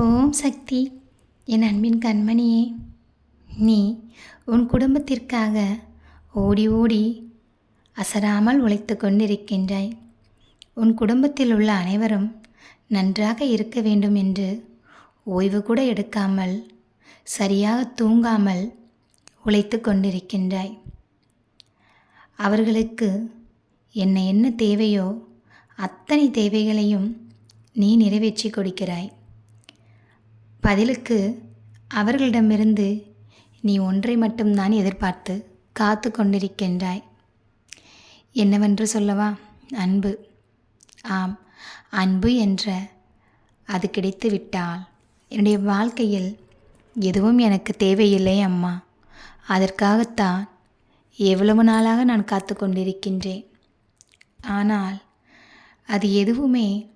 ஓம் சக்தி. என் அன்பின் கண்மணியே நீ உன் குடும்பத்திற்காக ஓடி ஓடி அசராமல் உழைத்து கொண்டிருக்கின்றாய். உன் குடும்பத்தில் உள்ள அனைவரும் நன்றாக இருக்க வேண்டும் என்று ஓய்வு கூட எடுக்காமல் சரியாக தூங்காமல் உழைத்து கொண்டிருக்கின்றாய். அவர்களுக்கு என்ன என்ன தேவையோ அத்தனை தேவைகளையும் நீ நிறைவேற்றி கொடுக்கிறாய். பதிலுக்கு அவர்களிடமிருந்து நீ ஒன்றை மட்டும்தான் எதிர்பார்த்து காத்து கொண்டிருக்கின்றாய். என்னவென்று சொல்லவா? அன்பு. ஆம் அன்பு என்ற அது கிடைத்து விட்டால் என்னுடைய வாழ்க்கையில் எதுவும் எனக்கு தேவையில்லை அம்மா. அதற்காகத்தான் எவ்வளவு நாளாக நான் காத்து கொண்டிருக்கின்றேன். ஆனால் அது எதுவுமே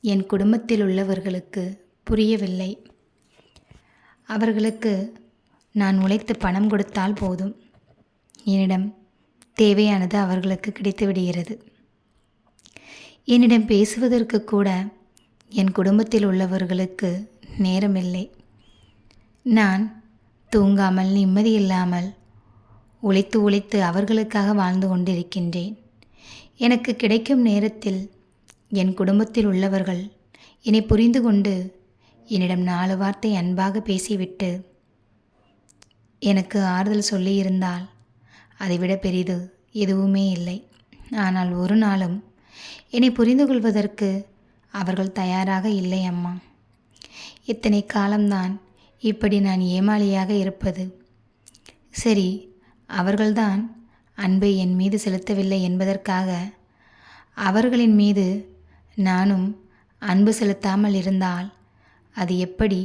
என் குடும்பத்தில் உள்ளவர்களுக்கு புரியவில்லை. அவர்களுக்கு நான் உழைத்து பணம் கொடுத்தால் போதும். என்னிடம் தேவையானது அவர்களுக்கு கிடைத்து விடுகிறது என்னிடம் பேசுவதற்கு கூட என் குடும்பத்தில் உள்ளவர்களுக்கு நேரமில்லை. நான் தூங்காமல் நிம்மதி இல்லாமல் உழைத்து உழைத்து அவர்களுக்காக வாழ்ந்து கொண்டிருக்கின்றேன். எனக்கு கிடைக்கும் நேரத்தில் என் குடும்பத்தில் உள்ளவர்கள் என்னை புரிந்து கொண்டு என்னிடம் நாலு வார்த்தை அன்பாக பேசிவிட்டு எனக்கு ஆறுதல் சொல்லியிருந்தால் அதைவிட பெரிது எதுவுமே இல்லை. ஆனால் ஒரு நாளும் என்னை புரிந்து கொள்வதற்கு அவர்கள் தயாராக இல்லை அம்மா. இத்தனை காலம்தான் இப்படி நான் ஏமாளியாக இருப்பது. சரி அவர்கள்தான் அன்பை என் மீது செலுத்தவில்லை என்பதற்காக அவர்களின் மீது நானும் அன்பு செலுத்தாமல் இருந்தால் அது எப்படி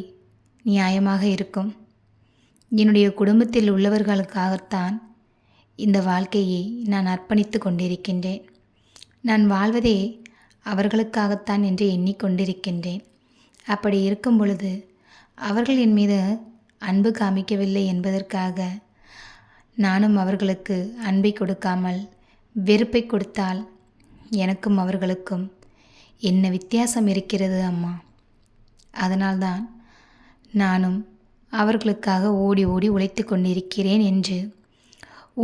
நியாயமாக இருக்கும்? என்னுடைய குடும்பத்தில் உள்ளவர்களுக்காகத்தான் இந்த வாழ்க்கையை நான் அர்ப்பணித்து கொண்டிருக்கின்றேன். நான் வாழ்வதே அவர்களுக்காகத்தான் என்று எண்ணிக்கொண்டிருக்கின்றேன் அப்படி இருக்கும் பொழுது அவர்கள் என் மீது அன்பு காமிக்கவில்லை என்பதற்காக நானும் அவர்களுக்கு அன்பை கொடுக்காமல் வெறுப்பை கொடுத்தால் எனக்கும் அவர்களுக்கும் என்ன வித்தியாசம் இருக்கிறது அம்மா? அதனால்தான் நானும் அவர்களுக்காக ஓடி ஓடி உழைத்து கொண்டிருக்கிறேன் என்று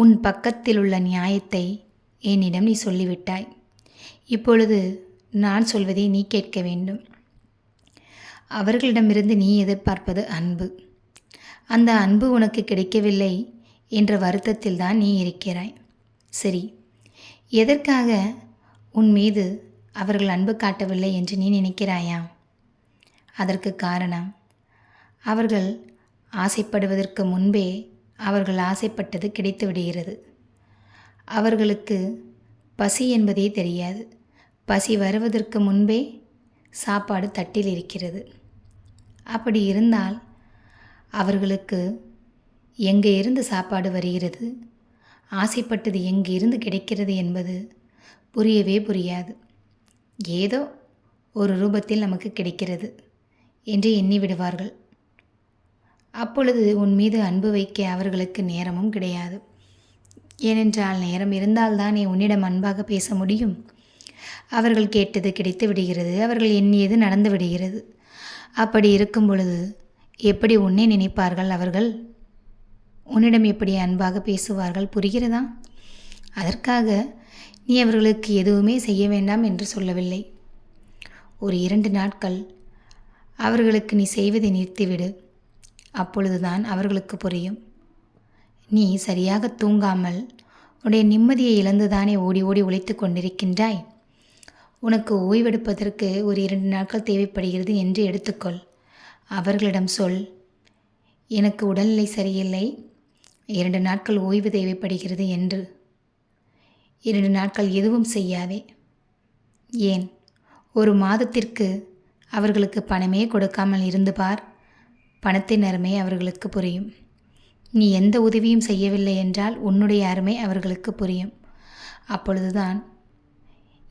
உன் பக்கத்தில் உள்ள நியாயத்தை என்னிடம் நீ சொல்லிவிட்டாய். இப்பொழுது நான் சொல்வதை நீ கேட்க வேண்டும். அவர்களிடமிருந்து நீ எதிர்பார்ப்பது அன்பு. அந்த அன்பு உனக்கு கிடைக்கவில்லை என்ற வருத்தத்தில் தான் நீ இருக்கிறாய். சரி எதற்காக உன் மீது அவர்கள் அன்பு காட்டவில்லை என்று நீ நினைக்கிறாயா? அதற்கு காரணம். அவர்கள் ஆசைப்படுவதற்கு முன்பே அவர்கள் ஆசைப்பட்டது கிடைத்து விடுகிறது. அவர்களுக்கு பசி என்பதே தெரியாது. பசி வருவதற்கு முன்பே சாப்பாடு தட்டில் இருக்கிறது. அப்படி இருந்தால் அவர்களுக்கு எங்கே இருந்து சாப்பாடு வருகிறது? ஆசைப்பட்டது எங்கே இருந்து கிடைக்கிறது என்பது புரியவே புரியாது. ஏதோ ஒரு ரூபத்தில் நமக்கு கிடைக்கிறது. என்று எண்ணி விடுவார்கள். அப்பொழுது உன் மீது அன்பு வைக்க அவர்களுக்கு நேரமும் கிடையாது. ஏனென்றால் நேரம் இருந்தால்தானே நீ உன்னிடம் அன்பாக பேச முடியும். அவர்கள் கேட்டது கிடைத்து விடுகிறது அவர்கள் எண்ணியது நடந்து விடுகிறது. அப்படி இருக்கும் பொழுது எப்படி உன்னை நினைப்பார்கள் அவர்கள்? உன்னிடம் எப்படி அன்பாக பேசுவார்கள் புரிகிறதா? அதற்காக நீ அவர்களுக்கு எதுவுமே செய்ய வேண்டாம் என்று சொல்லவில்லை. ஒரு இரண்டு நாட்கள் அவர்களுக்கு நீ செய்வதை நிறுத்திவிடு. அப்பொழுதுதான் அவர்களுக்கு புரியும். நீ சரியாக தூங்காமல் உன்னுடைய நிம்மதியை இழந்துதானே ஓடி ஓடி உழைத்து கொண்டிருக்கின்றாய்? உனக்கு ஓய்வெடுப்பதற்கு ஒரு இரண்டு நாட்கள் தேவைப்படுகிறது என்று எடுத்துக்கொள். அவர்களிடம் சொல். எனக்கு உடல்நிலை சரியில்லை. இரண்டு நாட்கள் ஓய்வு தேவைப்படுகிறது என்று. இரண்டு நாட்கள் எதுவும் செய்யாதே. ஏன்? ஒரு மாதத்திற்கு அவர்களுக்கு பணமே கொடுக்காமல் இருந்து பார். பணத்தின் அருமை அவர்களுக்கு புரியும். நீ எந்த உதவியும் செய்யவில்லை என்றால் உன்னுடைய அருமை அவர்களுக்கு புரியும். அப்பொழுதுதான்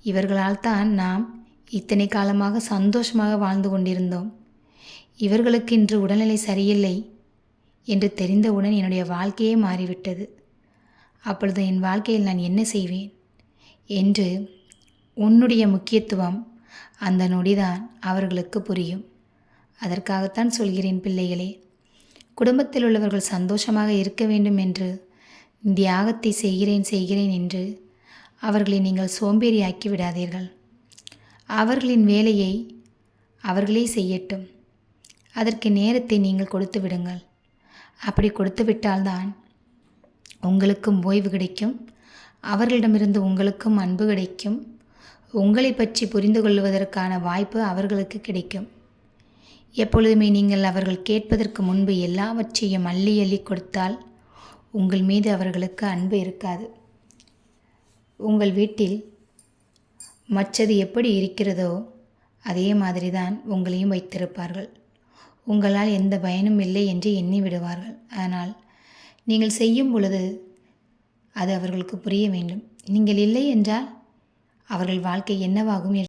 இவர்களால் தான் நாம் இத்தனை காலமாக சந்தோஷமாக வாழ்ந்து கொண்டிருந்தோம். இவர்களுக்கு இன்று உடல்நிலை சரியில்லை என்று தெரிந்தவுடன் என்னுடைய வாழ்க்கையே மாறிவிட்டது. அப்பொழுது என் வாழ்க்கையில் நான் என்ன செய்வேன்? என்று உன்னுடைய முக்கியத்துவம் அந்த நொடிதான் அவர்களுக்கு புரியும். அதற்காகத்தான் சொல்கிறேன் பிள்ளைகளே குடும்பத்தில் உள்ளவர்கள் சந்தோஷமாக இருக்க வேண்டும் என்று தியாகத்தை செய்கிறேன் செய்கிறேன் என்று அவர்களை நீங்கள் சோம்பேறியாக்கி விடாதீர்கள். அவர்களின் வேலையை அவர்களே செய்யட்டும். அதற்கு நேரத்தை நீங்கள் கொடுத்து விடுங்கள். அப்படி கொடுத்து விட்டால்தான் உங்களுக்கும் ஓய்வு கிடைக்கும். அவர்களிடமிருந்து உங்களுக்கும் அன்பு கிடைக்கும். உங்களை பற்றி புரிந்து கொள்வதற்கான வாய்ப்பு அவர்களுக்கு கிடைக்கும். எப்பொழுதுமே நீங்கள் அவர்கள் கேட்பதற்கு முன்பு எல்லாவற்றையும் அள்ளி அள்ளி கொடுத்தால் உங்கள் மீது அவர்களுக்கு அன்பு இருக்காது. உங்கள் வீட்டில் மற்றது எப்படி இருக்கிறதோ அதே மாதிரி தான் உங்களையும் வைத்திருப்பார்கள். உங்களால் எந்த பயனும் இல்லை என்று எண்ணி விடுவார்கள். ஆனால் நீங்கள் செய்யும் பொழுது அது அவர்களுக்கு புரிய வேண்டும். நீங்கள் இல்லை என்றால் அவர்கள் வாழ்க்கை என்னவாகும் என்று